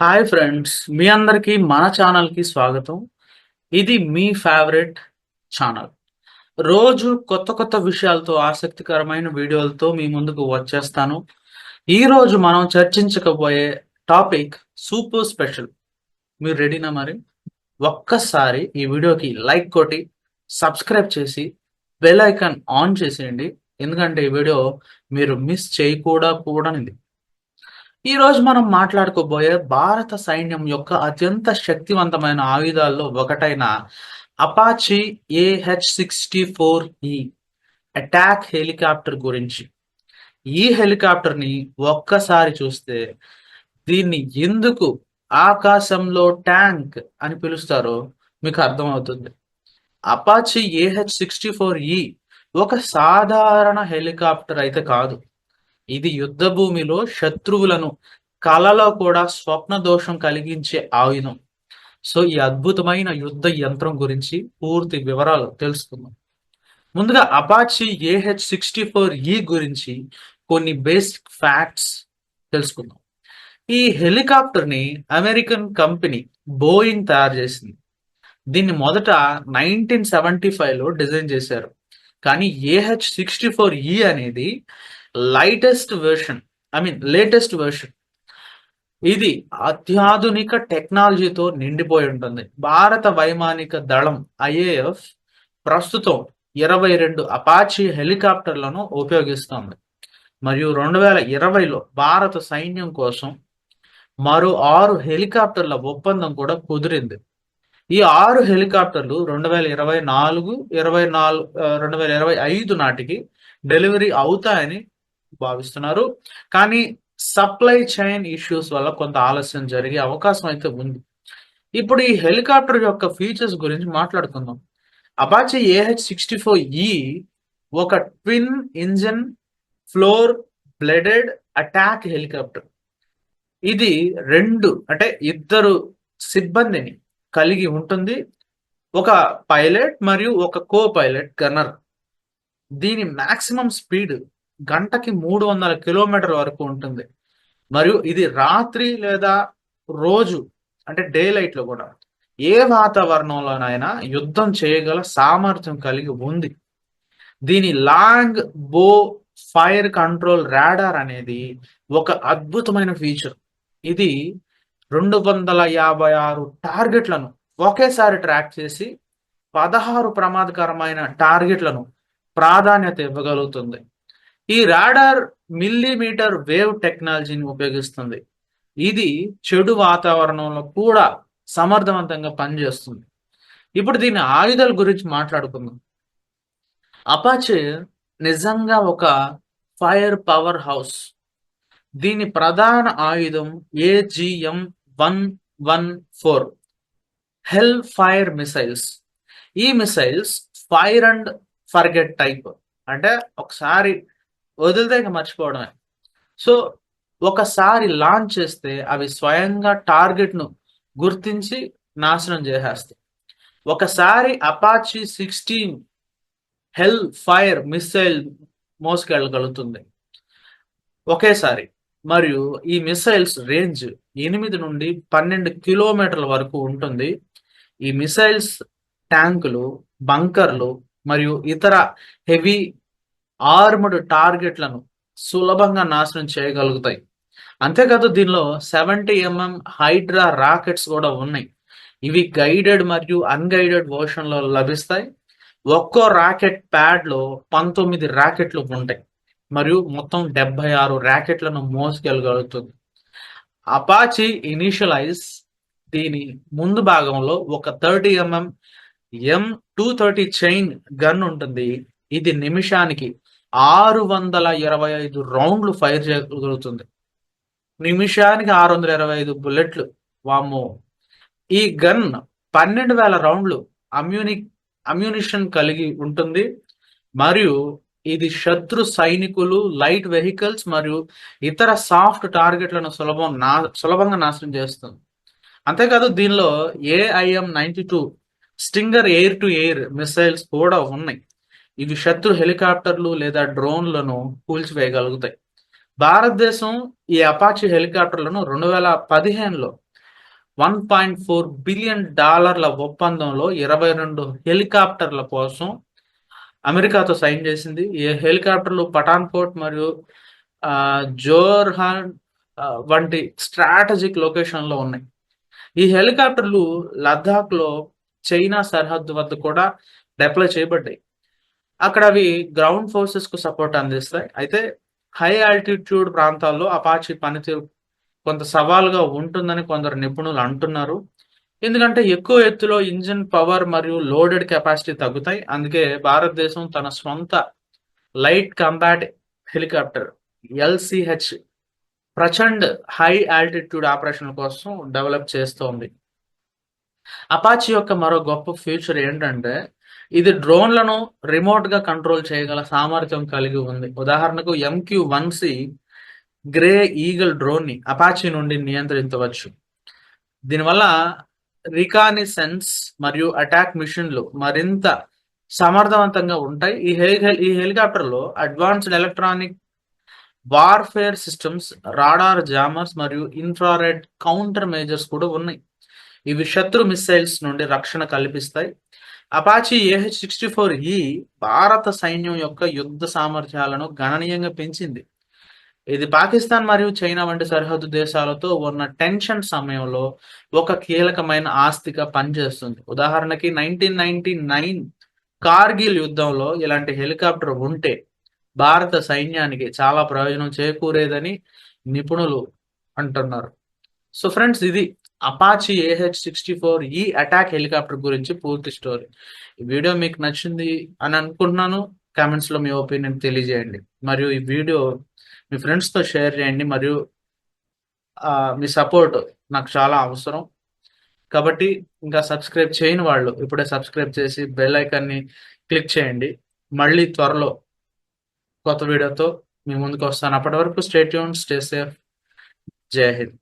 Hi friends మీ అందరికీ మన ఛానల్కి స్వాగతం. ఇది మీ ఫేవరెట్ ఛానల్. రోజు కొత్త కొత్త విషయాలతో ఆసక్తికరమైన వీడియోలతో మీ ముందుకు వచ్చేస్తాను. ఈ రోజు మనం చర్చించకపోయే టాపిక్ సూపర్ స్పెషల్. మీరు రెడీనా మరి? ఒక్కసారి ఈ వీడియోకి లైక్ కొట్టి సబ్స్క్రైబ్ చేసి బెల్ ఐకాన్ ఆన్ చేసేయండి. ఎందుకంటే ఈ వీడియో మీరు మిస్ చేయకూడకూడనిది ఈ రోజు మనం మాట్లాడుకోబోయే భారత సైన్యం యొక్క అత్యంత శక్తివంతమైన ఆయుధాల్లో ఒకటైన Apache AH sixty four E attack helicopter గురించి. ఈ హెలికాప్టర్ని ఒక్కసారి చూస్తే దీన్ని ఎందుకు ఆకాశంలో ట్యాంక్ అని పిలుస్తారో మీకు అర్థమవుతుంది. Apache AH sixty four E ఒక సాధారణ హెలికాప్టర్ అయితే కాదు. ఇది యుద్ధ భూమిలో శత్రువులను కలలో కూడా స్వప్న దోషం కలిగించే ఆయుధం. సో ఈ అద్భుతమైన యుద్ధ యంత్రం గురించి పూర్తి వివరాలు తెలుసుకుందాం. ముందుగా అపాచీ ఏహెచ్ సిక్స్టీ ఫోర్ ఈ గురించి కొన్ని బేసిక్ ఫ్యాక్ట్స్ తెలుసుకుందాం. ఈ హెలికాప్టర్ని అమెరికన్ కంపెనీ బోయింగ్ తయారు చేసింది. దీన్ని మొదట నైన్టీన్ సెవెంటీ ఫైవ్లో డిజైన్ చేశారు. కానీ ఏహెచ్ సిక్స్టీ ఫోర్ ఈ అనేది lightest version I mean latest version ఇది అత్యాధునిక టెక్నాలజీతో నిండిపోయి ఉంటుంది. భారత వైమానిక దళం ఐఏఎఫ్ ప్రస్తుతం ఇరవై రెండు అపాచీ హెలికాప్టర్లను ఉపయోగిస్తోంది. మరియు రెండు వేల ఇరవైలో భారత సైన్యం కోసం మరో ఆరు హెలికాప్టర్ల ఒప్పందం కూడా కుదిరింది. ఈ ఆరు హెలికాప్టర్లు రెండు వేల ఇరవై నాలుగు ఇరవై నాలుగు రెండు వేల ఇరవై ఐదు నాటికి డెలివరీ అవుతాయని భావిస్తున్నారు. కానీ సప్లై చైన్ ఇష్యూస్ వల్ల కొంత ఆలస్యం జరిగే అవకాశం అయితే ఉంది. ఇప్పుడు ఈ హెలికాప్టర్ యొక్క ఫీచర్స్ గురించి మాట్లాడుకుందాం. Apache AH sixty four E ఒక twin engine four bladed attack helicopter ఇది రెండు అంటే ఇద్దరు సిబ్బందిని కలిగి ఉంటుంది. ఒక పైలట్ మరియు ఒక కో పైలట్ గన్నర్ దీని మాక్సిమం స్పీడ్ గంటకి మూడు వందల కిలోమీటర్ వరకు ఉంటుంది. మరియు ఇది రాత్రి లేదా రోజు అంటే డే లైట్లో కూడా ఏ వాతావరణంలోనైనా యుద్ధం చేయగల సామర్థ్యం కలిగి ఉంది. దీని లాంగ్ బో ఫైర్ కంట్రోల్ రాడార్ అనేది ఒక అద్భుతమైన ఫీచర్. ఇది రెండు వందల యాభై ఆరు టార్గెట్లను ఒకేసారి ట్రాక్ చేసి పదహారు ప్రమాదకరమైన టార్గెట్లను ప్రాధాన్యత ఇవ్వగలుగుతుంది. ఈ రాడార్ మిల్లీమీటర్ వేవ్ టెక్నాలజీని ఉపయోగిస్తుంది. ఇది చెడు వాతావరణంలో కూడా సమర్థవంతంగా పనిచేస్తుంది. ఇప్పుడు దీని ఆయుధాల గురించి మాట్లాడుకుందాం. అపాచే నిజంగా ఒక ఫైర్ పవర్ హౌస్. దీని ప్రధాన ఆయుధం AGM one one four hellfire missiles. ఈ missiles fire and forget type. అంటే ఒకసారి వదిలితే ఇక మర్చిపోవడమే. సో ఒకసారి లాంచ్ చేస్తే అవి స్వయంగా టార్గెట్ను గుర్తించి నాశనం చేసేస్తాయి. ఒకసారి అపాచీ సిక్స్టీన్ హెల్ ఫైర్ మిస్సైల్ మోసుకెళ్ళగలుగుతుంది. ఒకేసారి. మరియు ఈ మిసైల్స్ రేంజ్ ఎనిమిది నుండి పన్నెండు కిలోమీటర్ల వరకు ఉంటుంది. ఈ మిసైల్స్ ట్యాంకులు బంకర్లు మరియు ఇతర హెవీ ఆర్మ్డ్ టార్గెట్లను సులభంగా నాశనం చేయగలుగుతాయి. అంతేకాదు దీనిలో సెవెంటీ ఎంఎం హైడ్రా రాకెట్స్ కూడా ఉన్నాయి. ఇవి గైడెడ్ మరియు అన్గైడెడ్ వర్షన్లో లభిస్తాయి. ఒక్కో రాకెట్ ప్యాడ్లో పంతొమ్మిది రాకెట్లు ఉంటాయి. మరియు మొత్తం డెబ్బై ఆరు ర్యాకెట్లను మోసుకెళ్ళగలుగుతుంది. అపాచి ఇనిషియలైజ్ దీని ముందు భాగంలో ఒక thirty MM M two thirty chain gun ఉంటుంది. ఇది నిమిషానికి ఆరు వందల ఇరవై ఐదు రౌండ్లు ఫైర్ చేయగలుగుతుంది నిమిషానికి ఆరు వందల ఇరవై ఐదు బుల్లెట్లు. వాము ఈ గన్ పన్నెండు వేల రౌండ్లు అమ్యూని అమ్యూనిషన్ కలిగి ఉంటుంది. మరియు ఇది శత్రు సైనికులు లైట్ వెహికల్స్ మరియు ఇతర సాఫ్ట్ టార్గెట్లను సులభం నా సులభంగా నాశనం చేస్తుంది. అంతేకాదు దీనిలో AIM ninety two stinger air to air missiles కూడా ఉన్నాయి. ఇవి శత్రు హెలికాప్టర్లు లేదా డ్రోన్లను కూల్చివేయగలుగుతాయి. భారతదేశం ఈ అపాచీ హెలికాప్టర్లను రెండు వేల పదిహేనులో వన్ పాయింట్ ఫోర్ బిలియన్ డాలర్ల ఒప్పందంలో ఇరవై రెండు హెలికాప్టర్ల కోసం అమెరికాతో సైన్ చేసింది. ఈ హెలికాప్టర్లు పఠాన్కోట్ మరియు జోర్హాన్ వంటి స్ట్రాటజిక్ లొకేషన్లో ఉన్నాయి. ఈ హెలికాప్టర్లు లద్దాఖ్లో చైనా సరిహద్దు వద్ద కూడా డిప్లాయ్ చేయబడ్డాయి. అక్కడ అవి గ్రౌండ్ ఫోర్సెస్కు సపోర్ట్ అందిస్తాయి. అయితే హై ఆల్టిట్యూడ్ ప్రాంతాల్లో అపాచి పనితీరు కొంత సవాలుగా ఉంటుందని కొందరు నిపుణులు అంటున్నారు. ఎందుకంటే ఎక్కువ ఎత్తులో ఇంజిన్ పవర్ మరియు లోడెడ్ కెపాసిటీ తగ్గుతాయి. అందుకే భారతదేశం తన సొంత light combat helicopter LCH Prachand high altitude operation కోసం డెవలప్ చేస్తోంది. అపాచి యొక్క మరో గొప్ప ఫ్యూచర్ ఏంటంటే ఇది డ్రోన్లను రిమోట్గా కంట్రోల్ చేయగల సామర్థ్యం కలిగి ఉంది. ఉదాహరణకు MQ one C Gray Eagle డ్రోన్ని Apache నుండి నియంత్రించవచ్చు. దీనివల్ల రికానిసెన్స్ మరియు అటాక్ మిషన్లు మరింత సమర్థవంతంగా ఉంటాయి. ఈ హెలి ఈ హెలికాప్టర్లో advanced electronic warfare systems radar jammers మరియు ఇన్ఫ్రారెడ్ కౌంటర్ మేజర్స్ కూడా ఉన్నాయి. ఇవి శత్రు మిసైల్స్ నుండి రక్షణ కల్పిస్తాయి. అపాచి ఏహెచ్ సిక్స్టీ ఫోర్ ఈ భారత సైన్యం యొక్క యుద్ధ సామర్థ్యాలను గణనీయంగా పెంచింది. ఇది పాకిస్తాన్ మరియు చైనా వంటి సరిహద్దు దేశాలతో ఉన్న టెన్షన్ సమయంలో ఒక కీలకమైన ఆస్తిగా పనిచేస్తుంది. ఉదాహరణకి నైన్టీన్ నైన్టీ నైన్ కార్గిల్ యుద్ధంలో ఇలాంటి హెలికాప్టర్ ఉంటే భారత సైన్యానికి చాలా ప్రయోజనం చేకూరేదని నిపుణులు అంటున్నారు. సో ఫ్రెండ్స్ ఇది Apache AH sixty four E attack helicopter గురించి పూర్తి స్టోరీ. ఈ వీడియో మీకు నచ్చింది అని అనుకుంటున్నాను. కామెంట్స్లో మీ ఒపీనియన్ తెలియజేయండి. మరియు ఈ వీడియో మీ ఫ్రెండ్స్తో షేర్ చేయండి. మరియు మీ సపోర్ట్ నాకు చాలా అవసరం. కాబట్టి ఇంకా సబ్స్క్రైబ్ చేయని వాళ్ళు ఇప్పుడే సబ్స్క్రైబ్ చేసి బెల్ ఐకాన్ని క్లిక్ చేయండి. మళ్ళీ త్వరలో కొత్త వీడియోతో మీ ముందుకు వస్తాను. అప్పటి వరకు స్టేట్ యూన్ స్టే సేఫ్. జై హింద్.